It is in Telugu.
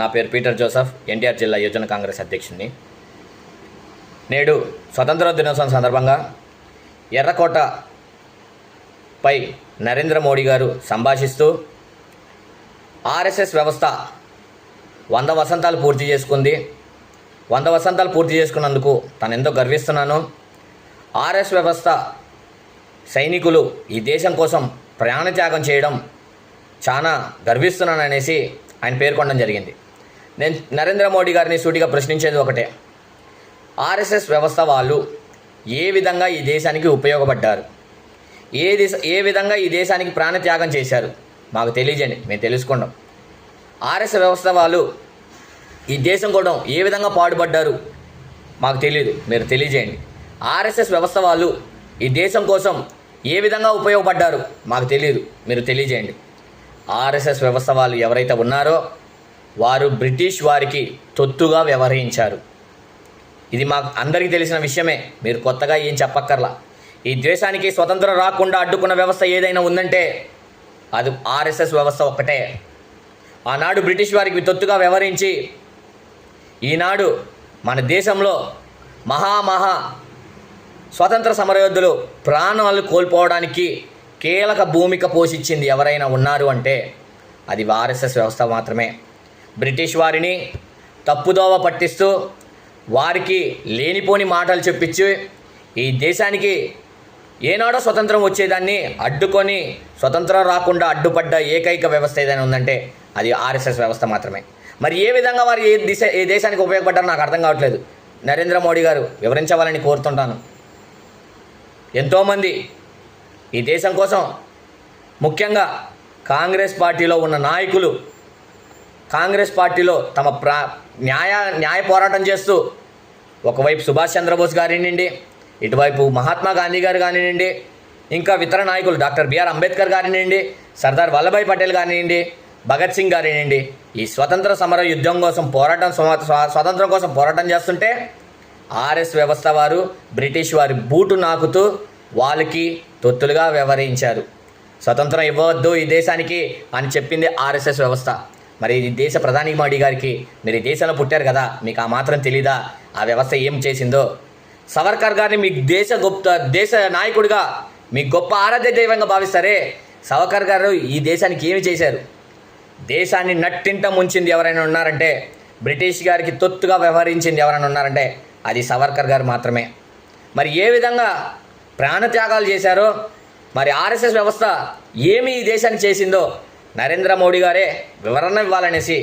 నా పేరు పీటర్ జోసఫ్ ఎన్టీఆర్ జిల్లా యువజన కాంగ్రెస్ అధ్యక్షుడిని. నేడు స్వతంత్ర దినోత్సవం సందర్భంగా ఎర్రకోటపై నరేంద్ర మోడీ గారు సంభాషిస్తూ ఆర్ఎస్ఎస్ వ్యవస్థ వంద వసంతాలు పూర్తి చేసుకుంది. వంద వసంతాలు పూర్తి చేసుకున్నందుకు తను ఎంతో గర్విస్తున్నాను. ఆర్ఎస్ వ్యవస్థ సైనికులు ఈ దేశం కోసం ప్రాణత్యాగం చేయడం చాలా గర్విస్తున్నాననేసి ఆయన పేర్కొనడం జరిగింది. నేను నరేంద్ర మోడీ గారిని సూటిగా ప్రశ్నించేది ఒకటే. ఆర్ఎస్ఎస్ వ్యవస్థ వాళ్ళు ఏ విధంగా ఈ దేశానికి ఉపయోగపడ్డారు? ఏ దిశ ఏ విధంగా ఈ దేశానికి ప్రాణత్యాగం చేశారు? మాకు తెలియజేయండి మేము తెలుసుకుంటాం. ఆర్ఎస్ వ్యవస్థ వాళ్ళు ఈ దేశం కూడా ఏ విధంగా పాడుపడ్డారు? మాకు తెలియదు మీరు తెలియజేయండి. ఆర్ఎస్ఎస్ వ్యవస్థ వాళ్ళు ఈ దేశం కోసం ఏ విధంగా ఉపయోగపడ్డారు? మాకు తెలియదు మీరు తెలియజేయండి. ఆర్ఎస్ఎస్ వ్యవస్థ వాళ్ళు ఎవరైతే ఉన్నారో వారు బ్రిటిష్ వారికి తొత్తుగా వ్యవహరించారు. ఇది మాకు అందరికీ తెలిసిన విషయమే. మీరు కొత్తగా ఏం చెప్పక్కర్లా. ఈ దేశానికి స్వతంత్రం రాకుండా అడ్డుకున్న వ్యవస్థ ఏదైనా ఉందంటే అది ఆర్ఎస్ఎస్ వ్యవస్థ ఒక్కటే. ఆనాడు బ్రిటిష్ వారికి తొత్తుగా వ్యవహరించి ఈనాడు మన దేశంలో మహామహా స్వతంత్ర సమరయోధులు ప్రాణాలు కోల్పోవడానికి కీలక భూమిక పోషించింది ఎవరైనా ఉన్నారు అంటే అది ఆర్ఎస్ఎస్ వ్యవస్థ మాత్రమే. బ్రిటిష్ వారిని తప్పుదోవ పట్టిస్తూ వారికి లేనిపోని మాటలు చెప్పించి ఈ దేశానికి ఏనాడో స్వతంత్రం వచ్చేదాన్ని అడ్డుకొని స్వతంత్రం రాకుండా అడ్డుపడ్డ ఏకైక వ్యవస్థ ఏదైనా ఉందంటే అది ఆర్ఎస్ఎస్ వ్యవస్థ మాత్రమే. మరి ఏ విధంగా వారు ఏ దిశ ఏ దేశానికి ఉపయోగపడ్డారో నాకు అర్థం కావట్లేదు. నరేంద్ర మోడీ గారు వివరించవాలని కోరుతుంటాను. ఎంతోమంది ఈ దేశం కోసం ముఖ్యంగా కాంగ్రెస్ పార్టీలో ఉన్న నాయకులు కాంగ్రెస్ పార్టీలో తమ ప్రా న్యాయ న్యాయ పోరాటం చేస్తూ ఒకవైపు సుభాష్ చంద్రబోస్ గారినండి ఇటువైపు మహాత్మా గాంధీ గారు కానివ్వండి ఇంకా ఇతర నాయకులు డాక్టర్ బిఆర్ అంబేద్కర్ గారినండి సర్దార్ వల్లభాయ్ పటేల్ గారినండి భగత్ సింగ్ గారినండి ఈ స్వతంత్ర సమర యుద్ధం కోసం పోరాటం స్వాతంత్రం స్వతంత్రం కోసం పోరాటం చేస్తుంటే ఆర్ఎస్ వ్యవస్థ వారు బ్రిటిష్ వారి బూటు నాకుతూ వాళ్ళకి తొత్తులుగా వ్యవహరించారు. స్వతంత్రం ఇవ్వవద్దు ఈ దేశానికి అని చెప్పింది ఆర్ఎస్ఎస్ వ్యవస్థ. మరి ఈ దేశ ప్రధాని మోడీ గారికి మీరు ఈ దేశంలో పుట్టారు కదా మీకు ఆ మాత్రం తెలీదా? ఆ వ్యవస్థ ఏం చేసిందో? సవర్కర్ గారిని మీ దేశ గొప్ప దేశ నాయకుడిగా మీ గొప్ప ఆరాధ్య దైవంగా భావిస్తారే? సవర్కర్ గారు ఈ దేశానికి ఏమి చేశారు? దేశాన్ని నట్టింట ముంచింది ఎవరైనా ఉన్నారంటే బ్రిటిష్ గారికి తొత్తుగా వ్యవహరించింది ఎవరైనా ఉన్నారంటే అది సవర్కర్ గారు మాత్రమే. మరి ఏ విధంగా ప్రాణత్యాగాలు చేశారో? మరి ఆర్ఎస్ఎస్ వ్యవస్థ ఏమి ఈ దేశాన్ని చేసిందో? నరేంద్ర మోడీ గారే వివరణ ఇవ్వాలనేసి